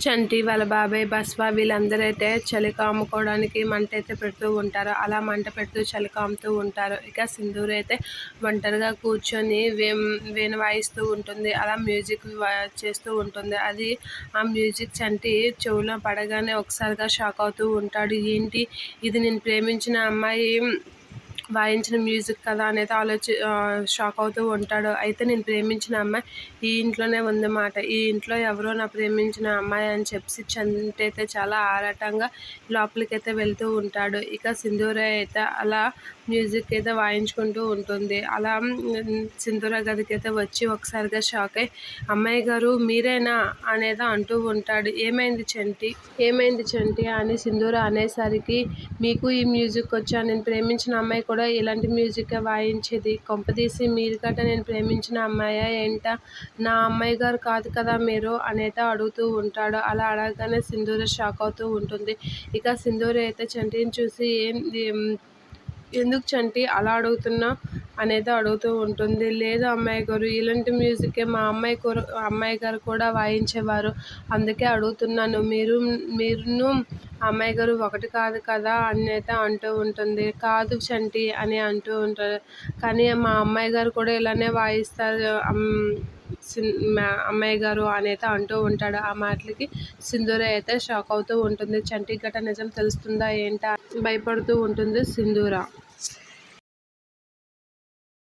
చంటి వాళ్ళ బాబాయ్ బస్వా వీళ్ళందరూ అయితే చలికాముకోవడానికి మంట అయితే పెడుతూ ఉంటారు. అలా మంట పెడుతూ చలికాముతూ ఉంటారు. ఇక సింధూర్ అయితే ఒంటరిగా కూర్చొని వే వాయిస్తూ ఉంటుంది. అలా మ్యూజిక్ చేస్తూ ఉంటుంది. అది ఆ మ్యూజిక్ చంటి చెవులో పడగానే ఒకసారిగా షాక్ అవుతూ ఉంటాడు. ఏంటి? ఇది నేను ప్రేమించిన అమ్మాయి వాయించిన మ్యూజిక్ కదా అనేది ఆలోచి షాక్ అవుతూ ఉంటాడు. అయితే నేను ప్రేమించిన అమ్మాయి ఈ ఇంట్లోనే ఉందన్నమాట ఈ ఇంట్లో ఎవరో నా ప్రేమించిన అమ్మాయి అని చెప్పి చంటి అయితే చాలా ఆరాటంగా లోపలికైతే వెళ్తూ ఉంటాడు. ఇక సింధూర అయితే అలా మ్యూజిక్ అయితే వాయించుకుంటూ ఉంటుంది. అలా సింధూర గదికి అయితే వచ్చి ఒకసారిగా షాక్ అయ్యి అమ్మాయి గారు మీరేనా? అనేది అంటూ ఉంటాడు. ఏమైంది చంటి? ఏమైంది చంటి? అని సింధూర అనేసరికి మీకు ఈ మ్యూజిక్ వచ్చా? నేను ప్రేమించిన అమ్మాయి కూడా ఇలాంటి మ్యూజిక్ వాయించేది. కొంపదీసి మీరు గట్ట నేను ప్రేమించిన అమ్మాయా ఏంట? నా అమ్మాయి గారు కాదు కదా మీరు అనేత అడుగుతూ ఉంటాడు. అలా అడగగానే సింధూర షాక్ అవుతూ ఉంటుంది. ఇక సింధూర అయితే చంటిని చూసి ఏం ఎందుకు చంటి అలా అడుగుతున్నా? అనేది అడుగుతూ ఉంటుంది. లేదు అమ్మాయి గారు ఇలాంటి మ్యూజికే మా అమ్మాయి కూర అమ్మాయి గారు కూడా వాయించేవారు. అందుకే అడుగుతున్నాను. మీరు మీరును అమ్మాయి గారు ఒకటి కాదు కదా అని అయితే అంటూ ఉంటుంది. కాదు చంటి అని అంటూ ఉంటారు. కానీ మా అమ్మాయి గారు కూడా ఇలానే వాయిస్తారు. అమ్మాయి గారు అని అయితే అంటూ ఉంటాడు. ఆ మాటలకి సింధూర అయితే షాక్ అవుతూ ఉంటుంది. చంటి గట నిజం తెలుస్తుందా ఏంటా భయపడుతూ ఉంటుంది సింధూర.